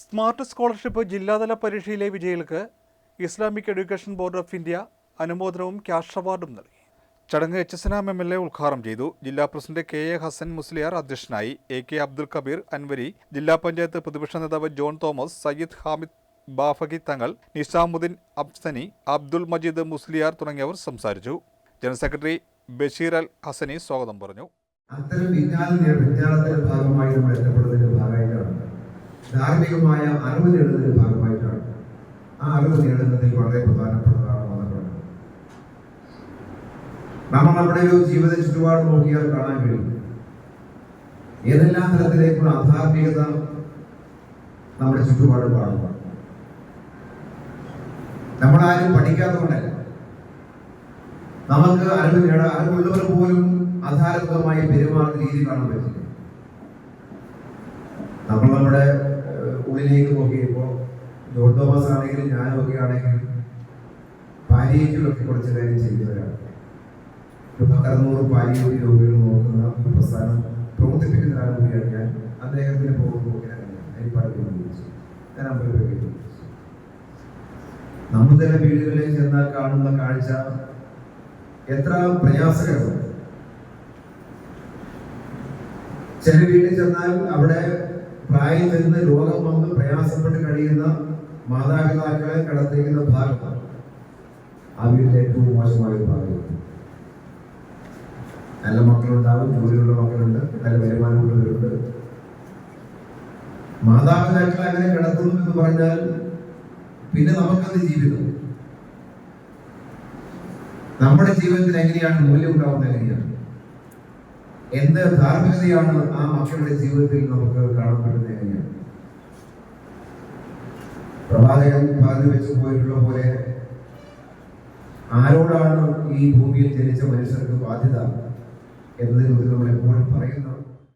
Smart scholarship ജില്ലാതല പരീക്ഷയിലെ വിജയികൾക്ക് Islamic education board of India അനുമോദനവും cash അവാർഡും നൽകി. ചടങ്ങ് H S M L A ഉദ്ഘാടനം ചെയ്തു. ജില്ലാ president K A Hasan Musliyar അധ്യക്ഷനായി. A K Abdul Kabeer Anwari. ജില്ലാ പഞ്ചായത്ത് പ്രതിപക്ഷ നേതാവ് ജോൺ തോമസ് സയ്യിദ് ഹാമിദ് ബാഫഖി തങ്ങൾ നിസാമുദ്ദീൻ അബ്സനി അബ്ദുൽ മജീദ് മുസ്ലിയാർ തുടങ്ങിയവർ സംസാരിച്ചു. ജനറൽ സെക്രട്ടറി ബഷീർ അൽ ഹസനി സ്വാഗതം പറഞ്ഞു. അത്തരം വിജ്ഞാന ഭാഗമായി നമ്മൾ എത്തപ്പെടുന്നതിന്റെ ഭാഗമായിട്ടാണ് ധാർമ്മികമായ അറിവ് നേടുന്നതിന്റെ ഭാഗമായിട്ടാണ്. ആ അറിവ് നേടുന്നതിൽ വളരെ പ്രധാനപ്പെട്ടതാണ് മതപഠനം നമ്മൾ നമ്മുടെ ഒരു ജീവിത ചുറ്റുപാട് നോക്കിയാൽ കാണാൻ കഴിയും. ഏതെല്ലാം തരത്തിലേക്കുള്ള അധാർമികത നമ്മുടെ ചുറ്റുപാട് കാണുക നമ്മളാരും പഠിക്കാത്തതുകൊണ്ടല്ല. നമുക്ക് അറിവ് നേടാൻ അറിവുള്ളവർ പോലും അധാരത്വമായി പെരുമാറുന്ന രീതി കാണാൻ പറ്റില്ല നമ്മൾ നമ്മുടെ ഉള്ളിലേക്ക് നോക്കിയപ്പോൾ ജോൺ തോമസ് ആണെങ്കിലും ഞാൻ ആണെങ്കിലും പാലിയേറ്റീവൊക്കെ കുറച്ച് കാര്യം ചെയ്യുന്നവരാണ് ഒരു പത്തറുന്നൂറ് പാലിയേറ്റീവ് രോഗികൾ നോക്കുന്ന ഒരു പ്രസ്ഥാനം പ്രവർത്തിപ്പിക്കുന്ന ആൾ കൂടിയാണ് ഞാൻ അദ്ദേഹത്തിന് പോകുമ്പോൾ ഞാൻ അമ്പലത്തിൽ നമ്മൾ തന്നെ വീടുകളിൽ ചെന്നാൽ കാണുന്ന കാഴ്ച എത്ര പ്രയാസകരമാണ്. ചില വീട്ടിൽ ചെന്നാൽ അവിടെ പ്രായം വരുന്ന രോഗം വന്ന് പ്രയാസപ്പെട്ട് കഴിയുന്ന മാതാപിതാക്കളെ കടത്തിരിക്കുന്ന ഭാഗമാണ് വീട്ടിലെ ഏറ്റവും മോശമായ ഭാഗം നല്ല മക്കളുണ്ടാവും ജോലിയുള്ള മക്കളുണ്ട് നല്ല വരുമാനമുള്ളവരുണ്ട്. മാതാപിതാക്കളെ അങ്ങനെ കിടത്തുന്നു എന്ന് പറഞ്ഞാൽ പിന്നെ നമുക്കത് ജീവിതം? നമ്മുടെ ജീവിതത്തിൽ എങ്ങനെയാണ് മൂല്യം ഉണ്ടാവുന്നത് എങ്ങനെയാണ്? എന്ത് ധാർമ്മികതയാണ് ആ മക്കളുടെ ജീവിതത്തിൽ നമുക്ക് കാണപ്പെടുന്നത് എങ്ങനെയാണ് പ്രവാചകൻ പറഞ്ഞു വെച്ച് പോയിട്ടുള്ള പോലെ ആരോടാണ് ഈ ഭൂമിയിൽ ജനിച്ച മനുഷ്യർക്ക് ബാധ്യത എന്നതിനെ നമ്മൾ എപ്പോഴും പറയുന്നു.